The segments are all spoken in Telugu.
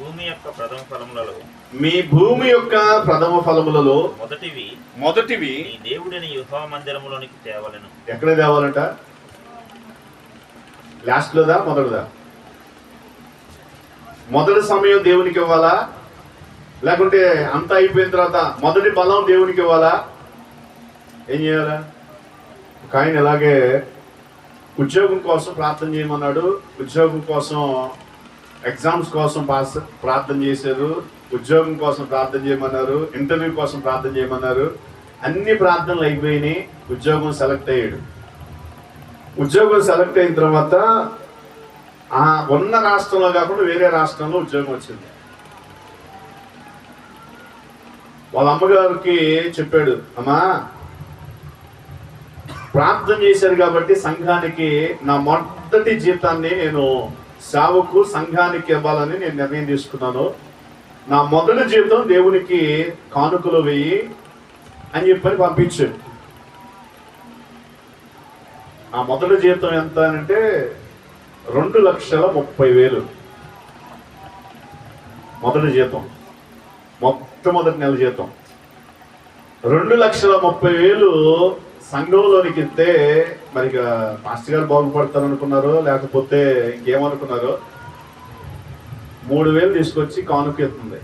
భూమి యొక్క ప్రథమ ఫలములలో మీ భూమి యొక్క ప్రథమ ఫలములలో మొదటివి మొదటివి నీ దేవుడిని యుహా మందిరములోనికి తేవలెను. ఎక్కడ తేవాలంట? లాస్ట్లోదా? మొదటిదా? మొదటి సమయం దేవునికి ఇవ్వాలా? లేకుంటే అంతా అయిపోయిన తర్వాత మొదటి బలం దేవునికి ఇవ్వాలా? ఏం చేయాలా? ఒక ఆయన ఇలాగే ఉద్యోగం కోసం ప్రార్థన చేయమన్నాడు. ఉద్యోగం కోసం ఎగ్జామ్స్ కోసం పాస్ ప్రార్థన చేశారు ఉద్యోగం కోసం ప్రార్థన చేయమన్నారు ఇంటర్వ్యూ కోసం ప్రార్థన చేయమన్నారు అన్ని ప్రార్థనలు అయిపోయినాయి ఉద్యోగం సెలెక్ట్ అయ్యాడు. ఉద్యోగం సెలెక్ట్ అయిన తర్వాత ఆ ఉన్న రాష్ట్రంలో కాకుండా వేరే రాష్ట్రంలో ఉద్యోగం వచ్చింది. వాళ్ళ అమ్మగారికి చెప్పాడు అమ్మా ప్రార్థన చేశారు కాబట్టి సంఘానికి నా మొదటి జీతాన్ని నేను సేవకు సంఘానికి ఇవ్వాలని నేను నిర్ణయం తీసుకున్నాను. నా మొదటి జీవితం దేవునికి కానుకలు వెయ్యి అని చెప్పని పంపించాడు. నా మొదటి జీవితం ఎంత అంటే రెండు లక్షల ముప్పై వేలు. మొదటి జీతం మొట్టమొదటి నెల జీతం రెండు లక్షల ముప్పై వేలు సంఘంలోనికి వెళ్తే మరి ఇక మాస్టర్ గారు బాగుపడతారు అనుకున్నారో లేకపోతే ఇంకేమనుకున్నారో మూడు వేలు తీసుకొచ్చి కానుక ఎత్తుంది.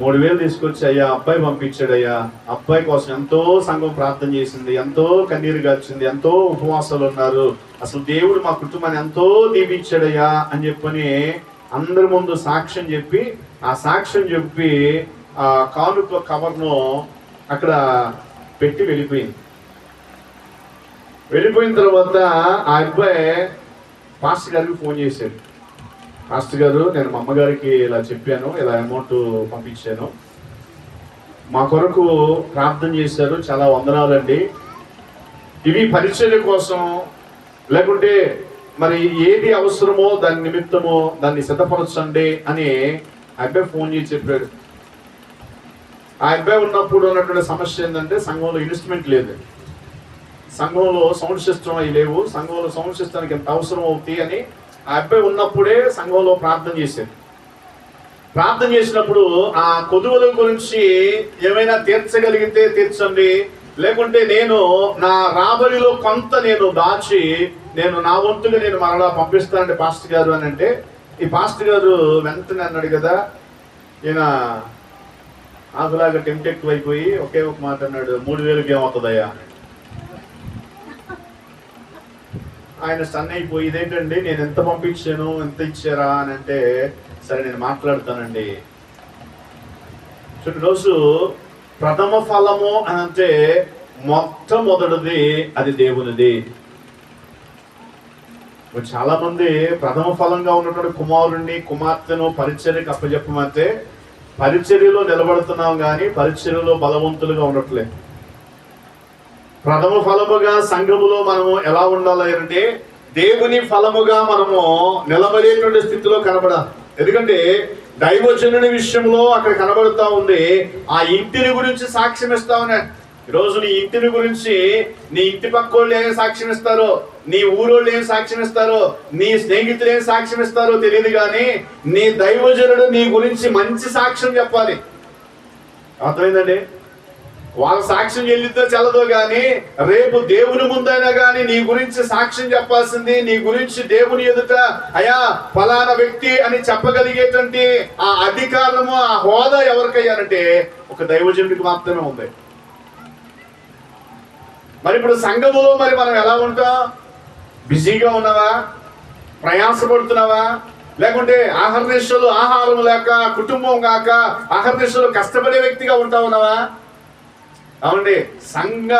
మూడు వేలు తీసుకొచ్చి అయ్యా అబ్బాయి పంపించాడు అయ్యా అబ్బాయి కోసం ఎంతో సంఘం ప్రార్థన చేసింది ఎంతో కన్నీరు గార్చింది ఎంతో ఉపవాసాలు ఉన్నారు. అసలు దేవుడు మా కుటుంబాన్ని ఎంతో దీపించాడయ్యా అని చెప్పని అందరి ముందు సాక్ష్యం చెప్పి ఆ సాక్ష్యం చెప్పి ఆ కానుక కవర్ను అక్కడ పెట్టి వెళ్ళిపోయింది. వెళ్ళిపోయిన తర్వాత ఆ అబ్బాయి పాస్టర్ గారికి ఫోన్ చేశాడు. పాస్టర్ గారు నేను మా అమ్మగారికి ఇలా చెప్పాను ఇలా అమౌంట్ పంపించాను. మా కొరకు ప్రార్థన చేశారు చాలా వందనాలండి. ఇవి పరిచర్య కోసం లేకుంటే మరి ఏది అవసరమో దాని నిమిత్తమో దాన్ని సిద్ధపరచండి అని ఆ అబ్బాయి ఫోన్ చేసి చెప్పాడు. ఆ అబ్బాయి ఉన్నప్పుడు ఉన్నటువంటి సమస్య ఏంటంటే సంఘంలో ఇన్వెస్ట్మెంట్ లేదు. సంఘంలో సౌండ్ సిస్టమ్ అవి లేవు. సంఘంలో సౌండ్ సిస్టమ్కి ఎంత అవసరం అవుతాయి అని ఆ అబ్బాయి ఉన్నప్పుడే సంఘంలో ప్రార్థన చేశాడు ప్రార్థన చేసినప్పుడు ఆ కొదువుల గురించి ఏమైనా తీర్చగలిగితే తీర్చండి. లేకుంటే నేను నా రాబడిలో కొంత నేను దాచి నేను నా వంతుగా నేను మరలా పంపిస్తానండి పాస్టర్ గారు అని అంటే ఈ పాస్టర్ గారు వెంటనే అన్నాడు కదా ఈయన ఆకులాగా టెంప్ట్ అయిపోయి ఒకే ఒక మాట అన్నాడు మూడు వేలకి ఏమవుతుందయ్యా? అని ఆయన సన్ అయిపోయి ఇదేంటండి నేను ఎంత పంపించాను ఎంత ఇచ్చారా? అని అంటే సరే నేను మాట్లాడతానండి. చూడండి రోజు ప్రథమ ఫలము అని అంటే మొట్టమొదటిది అది దేవునిది. ఇప్పుడు చాలా మంది ప్రథమ ఫలంగా ఉన్నటువంటి కుమారుణ్ణి కుమార్తెను పరిచర్యకు అప్పచెప్పమంటే పరిచర్యలో నిలబడుతున్నాం కానీ పరిచర్యలో బలవంతులుగా ఉండట్లేదు ప్రథమ ఫలముగా సంఘములో మనము ఎలా ఉండాలి అంటే దేవుని ఫలముగా మనము నిలబడేటువంటి స్థితిలో కనబడాలి. ఎందుకంటే దైవజనుని విషయంలో అక్కడ కనబడుతూ ఉంది ఆ ఇంటిని గురించి సాక్ష్యం ఇస్తా ఉన్నాడు ఈరోజు నీ ఇంటిని గురించి నీ ఇంటి పక్కోళ్ళు ఏం సాక్ష్యం ఇస్తారో నీ ఊరోళ్ళు ఏం సాక్ష్యం ఇస్తారో నీ స్నేహితులు ఏం సాక్ష్యం ఇస్తారో తెలియదు కానీ నీ దైవజనుడు నీ గురించి మంచి సాక్ష్యం చెప్పాలి. అర్థమైందండి? వాళ్ళ సాక్ష్యం చెల్లిద్దో చల్లదో కానీ రేపు దేవుని ముందైనా కానీ నీ గురించి సాక్ష్యం చెప్పాల్సింది నీ గురించి దేవుని ఎదుట అయా ఫలానా వ్యక్తి అని చెప్పగలిగేటువంటి ఆ అధికారము ఆ హోదా ఎవరికయ్యానంటే ఒక దైవజనుడికి మాత్రమే ఉంది. మరి ఇప్పుడు సంఘములో మరి మనం ఎలా ఉంటాం? బిజీగా ఉన్నావా? ప్రయాసపడుతున్నావా? లేకుంటే ఆహర్నిశలు ఆహారం లేక కుటుంబం కాక ఆహర్నిశలు కష్టపడే వ్యక్తిగా ఉంటా ఉన్నావా? అవునండి. సంఘ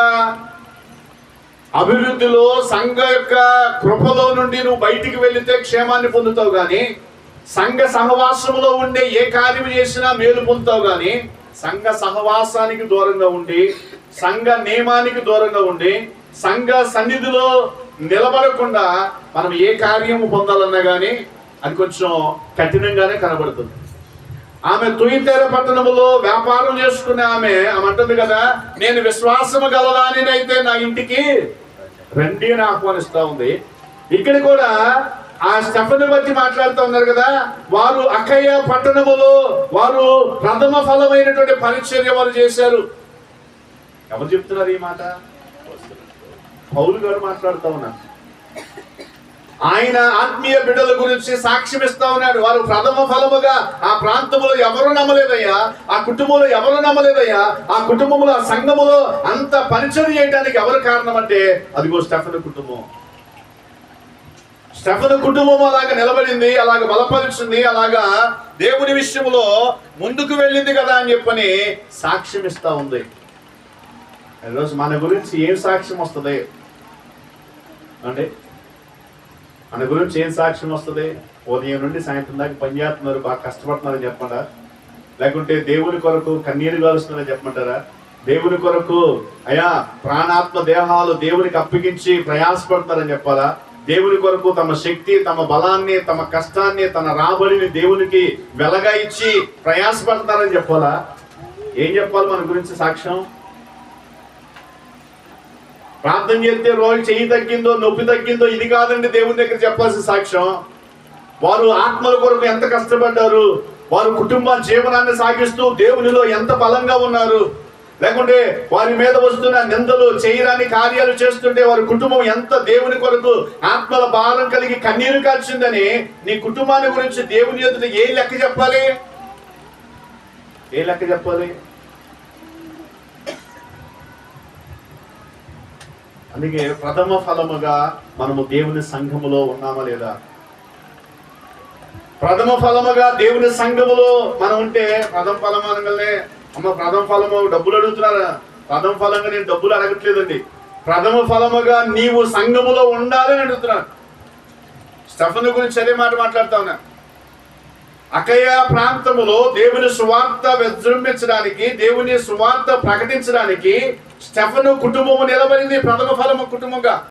అభివృద్ధిలో సంఘ యొక్క కృపలో నుండి నువ్వు బయటికి వెళితే క్షేమాన్ని పొందుతావు కానీ సంఘ సహవాసములో ఉండే ఏ కార్యం చేసినా మేలు పొందుతావు కానీ సంఘ సహవాసానికి దూరంగా ఉండి సంఘ నియమానికి దూరంగా ఉండి సంఘ సన్నిధిలో నిలబడకుండా మనం ఏ కార్యము పొందాలన్నా కానీ అది కొంచెం కఠినంగానే కనబడుతుంది. ఆమె తుయితేర పట్టణములో వ్యాపారం చేసుకునే ఆమె ఆమె అంటుంది కదా నేను విశ్వాసము గలదానినైతే నా ఇంటికి రండి అని ఆహ్వానిస్తా ఉంది. ఇక్కడ కూడా ఆ స్టెఫన్ బట్టి మాట్లాడుతూ ఉన్నారు కదా వారు అక్కయ్య పట్టణములో వారు ప్రథమ ఫలమైనటువంటి పరిచర్య వారు చేశారు. ఎవరు చెప్తున్నారు ఈ మాట? పౌలు గారు మాట్లాడుతూ ఉన్నారు. ఆయన ఆత్మీయ బిడ్డల గురించి సాక్ష్యం ఇస్తా ఉన్నాడు. వారు ప్రథమ ఫలముగా ఆ ప్రాంతంలో ఎవరు నమ్మలేదయ్యా? ఆ కుటుంబంలో ఎవరు నమ్మలేదయ్యా? ఆ కుటుంబంలో ఆ సంఘములో అంత పరిచయం చేయడానికి ఎవరు కారణం అంటే అదిగో స్టెఫన్ కుటుంబం. స్టెఫన్ కుటుంబం అలాగ నిలబడింది అలాగ బలపరిచింది అలాగా దేవుని విషయంలో ముందుకు వెళ్ళింది కదా అని చెప్పని సాక్ష్యం ఇస్తా ఉంది. ఈరోజు మన గురించి ఏం సాక్ష్యం వస్తుంది? అంటే మన గురించి ఏం సాక్ష్యం వస్తుంది? ఉదయం నుండి సాయంత్రం దాకా పని చేస్తున్నారు బాగా కష్టపడుతున్నారని చెప్పండా లేకుంటే దేవుని కొరకు కన్నీరు కాలుస్తున్నారని చెప్పమంటారా? దేవుని కొరకు అయా ప్రాణాత్మ దేహాలు దేవునికి అప్పగించి ప్రయాసపడతారని చెప్పాలా? దేవుని కొరకు తమ శక్తి తమ బలాన్ని తమ కష్టాన్ని తన రాబడిని దేవునికి వెలగా ఇచ్చి ప్రయాసపడతారని చెప్పాలా? ఏం చెప్పాలి మన గురించి సాక్ష్యం? ప్రార్థన చేస్తే రోజు చెయ్యి తగ్గిందో నొప్పి తగ్గిందో ఇది కాదండి దేవుని దగ్గర చెప్పాల్సిన సాక్ష్యం. వారు ఆత్మల కొరకు ఎంత కష్టపడ్డారు వారు కుటుంబ జీవనాన్ని సాగిస్తూ దేవునిలో ఎంత బలంగా ఉన్నారు. లేకుంటే వారి మీద వస్తున్న నిందలు చేయరాని కార్యాలు చేస్తుంటే వారి కుటుంబం ఎంత దేవుని కొరకు ఆత్మల భారం కలిగి కన్నీరు కాల్చిందని నీ కుటుంబాన్ని గురించి దేవుని ఎదుట ఏ లెక్క చెప్పాలి? ఏ లెక్క చెప్పాలి? అందుకే ప్రథమ ఫలముగా మనము దేవుని సంఘములో ఉన్నామా లేదా? ప్రథమ ఫలముగా దేవుని సంఘములో మనం ఉంటే ప్రథమ ఫలం అనగానే అమ్మ ప్రథమ ఫలము డబ్బులు అడుగుతున్నారా. ప్రథమ ఫలంగా నేను డబ్బులు అడగట్లేదండి. ప్రథమ ఫలముగా నీవు సంఘములో ఉండాలని అడుగుతున్నాను స్టఫన్ గురించి అదే మాట మాట్లాడుతా ఉన్నా. అకయ ప్రాంతములో దేవుని సువార్త విజృంభించడానికి దేవుని సువార్త ప్రకటించడానికి స్టెఫను కుటుంబము నిలబడింది ప్రథమ ఫలము కుటుంబంగా